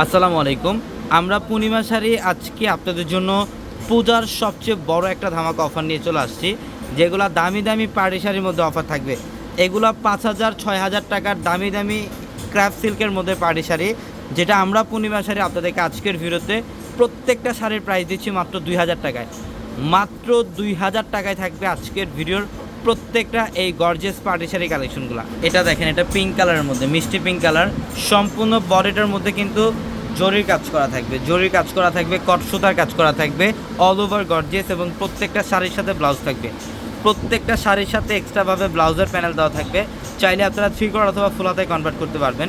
আসসালামু আলাইকুম। আমরা পূর্ণিমা শাড়ি আজকে আপনাদের জন্য পূজার সবচেয়ে বড় একটা ধামাকা অফার নিয়ে চলে আসছি, যেগুলো দামি দামি পাড়ি শাড়ির মধ্যে অফার থাকবে। এগুলো পাঁচ হাজার, ছয় হাজার টাকার দামি দামি ক্র্যাফ সিল্কের মধ্যে পাড়ি শাড়ি, যেটা আমরা পূর্ণিমা শাড়ি আপনাদেরকে আজকের ভিডিওতে প্রত্যেকটা শাড়ির প্রাইস দিচ্ছি মাত্র দুই হাজার টাকায়। মাত্র দুই হাজার টাকায় থাকবে আজকের ভিডিওর প্রত্যেকটা এই গর্জেস পার্টি শাড়ি কালেকশনগুলো এটা দেখেন, এটা পিঙ্ক কালারের মধ্যে, মিষ্টি পিঙ্ক কালার সম্পূর্ণ বডিটার মধ্যে কিন্তু জরির কাজ করা থাকবে। জরির কাজ করা থাকবে, কট সুতার কাজ করা থাকবে অল ওভার গর্জেস এবং প্রত্যেকটা শাড়ির সাথে ব্লাউজ থাকবে। প্রত্যেকটা শাড়ির সাথে এক্সট্রাভাবে ব্লাউজের প্যানেল দেওয়া থাকবে। চাইলে আপনারা থ্রি কর অথবা ফুলাতে কনভার্ট করতে পারবেন।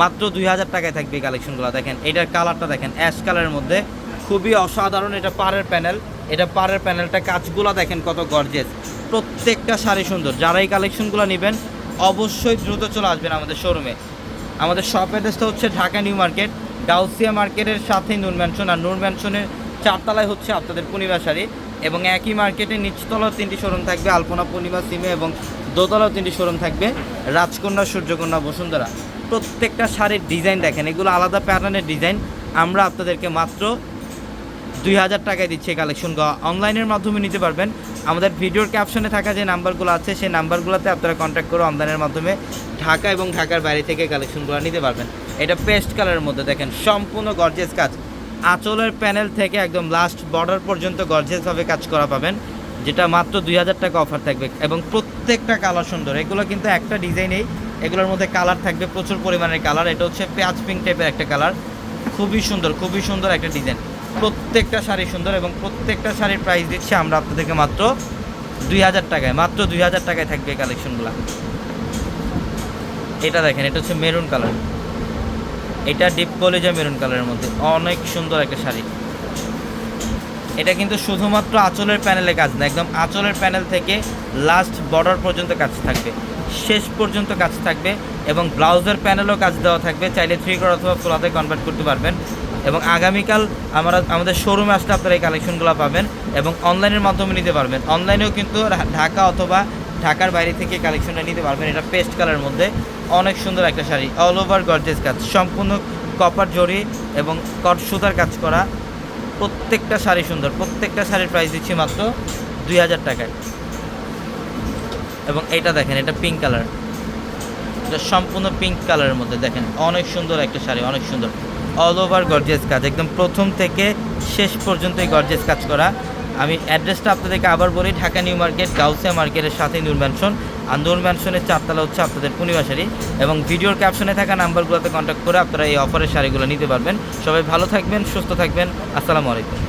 মাত্র দুই হাজার টাকায় থাকবে কালেকশনগুলো দেখেন, এটার কালারটা দেখেন অ্যাশ কালারের মধ্যে। খুবই অসাধারণ এটা পাড়ের প্যানেল এটা পাড়ের প্যানেলটা কাজগুলো দেখেন কত গর্জেস প্রত্যেকটা শাড়ি সুন্দর। যারা এই কালেকশনগুলো নেবেন, অবশ্যই দ্রুত চলে আসবেন আমাদের শোরুমে আমাদের শপ অ্যাড্রেসটা হচ্ছে ঢাকা নিউ মার্কেট গাউসিয়া মার্কেটের সাথেই নূর ম্যানশন আর নূর ম্যানশনের চারতলায় হচ্ছে আপনাদের পূর্ণিমা শাড়ি। এবং একই মার্কেটে নিচতলাও তিনটি শোরুম থাকবে, আলপনা পূর্ণিমা, সিমে এবং দোতলাও তিনটি শোরুম থাকবে, রাজকন্যা, সূর্যকন্যা, বসুন্ধরা। প্রত্যেকটা শাড়ির ডিজাইন দেখেন, এগুলো আলাদা প্যাটার্নের ডিজাইন আমরা আপনাদেরকে মাত্র দুই হাজার টাকায় দিচ্ছে কালেকশন অনলাইনের মাধ্যমে নিতে পারবেন। আমাদের ভিডিওর ক্যাপশনে থাকা যে নাম্বারগুলো আছে, সেই নাম্বারগুলোতে আপনারা কন্ট্যাক্ট করে অনলাইনের মাধ্যমে ঢাকা এবং ঢাকার বাইরে থেকে কালেকশনগুলো নিতে পারবেন। এটা পেস্ট কালারের মধ্যে দেখেন, সম্পূর্ণ গর্জেস কাজ। আঁচলের প্যানেল থেকে একদম লাস্ট বর্ডার পর্যন্ত গর্জেসভাবে কাজ করা পাবেন, যেটা মাত্র দুই হাজার টাকা অফার থাকবে। এবং প্রত্যেকটা কালার সুন্দর। এগুলো কিন্তু একটা ডিজাইনেই এগুলোর মধ্যে কালার থাকবে প্রচুর পরিমাণের কালার এটা হচ্ছে পেঁয়াজ পিঙ্ক টাইপের একটা কালার খুবই সুন্দর খুবই সুন্দর একটা ডিজাইন প্রত্যেকটা শাড়ি সুন্দর এবং প্রত্যেকটা শাড়ির প্রাইস দিচ্ছি আমরা আপনাদেরকে মাত্র দুই হাজার টাকায়, মাত্র দুই হাজার টাকায় থাকবে কালেকশনগুলো এটা দেখেন, এটা হচ্ছে মেরুন কালার এটা ডিপ কলেজা মেরুন কালারের মধ্যে। অনেক সুন্দর একটা শাড়ি। এটা কিন্তু শুধুমাত্র আঁচলের প্যানেলে কাজ না, একদম আঁচলের প্যানেল থেকে লাস্ট বর্ডার পর্যন্ত কাজ থাকবে। শেষ পর্যন্ত কাজ থাকবে এবং ব্লাউজের প্যানেলও কাজ দেওয়া থাকবে। চাইলে থ্রি কর অথবা ফোলাতে কনভার্ট করতে পারবেন। এবং আগামীকাল আমরা, আমাদের শোরুমে আসলে আপনারা এই কালেকশনগুলো পাবেন এবং অনলাইনের মাধ্যমে নিতে পারবেন। অনলাইনেও কিন্তু ঢাকা অথবা ঢাকার বাইরে থেকে কালেকশনটা নিতে পারবেন। এটা পেস্ট কালারের মধ্যে। অনেক সুন্দর একটা শাড়ি। অল ওভার গর্জেস কাজ। সম্পূর্ণ কপার জড়ি এবং কট সুতার কাজ করা। প্রত্যেকটা শাড়ি সুন্দর। প্রত্যেকটা শাড়ির প্রাইস দিচ্ছি মাত্র দুই হাজার টাকায়। এবং এটা দেখেন, এটা পিঙ্ক কালার এটা সম্পূর্ণ পিঙ্ক কালারের মধ্যে দেখেন। অনেক সুন্দর একটা শাড়ি, অনেক সুন্দর। অল ওভার গর্জিয়াস কাজ, একদম প্রথম থেকে শেষ পর্যন্ত এই গর্জিয়াস কাজ করা। আমি অ্যাড্রেসটা আপনাদেরকে আবার বলি, ঢাকা নিউ মার্কেট, গাউসিয়া মার্কেটের সাথে নূর ম্যানশন আর নূর ম্যানশনের চারতলা হচ্ছে আপনাদের পূর্ণিমাশারি এবং ভিডিওর ক্যাপশনে থাকা নাম্বারগুলোতে কন্ট্যাক্ট করে আপনারা এই অফারের শাড়িগুলো নিতে পারবেন। সবাই ভালো থাকবেন, সুস্থ থাকবেন। আসসালামু আলাইকুম।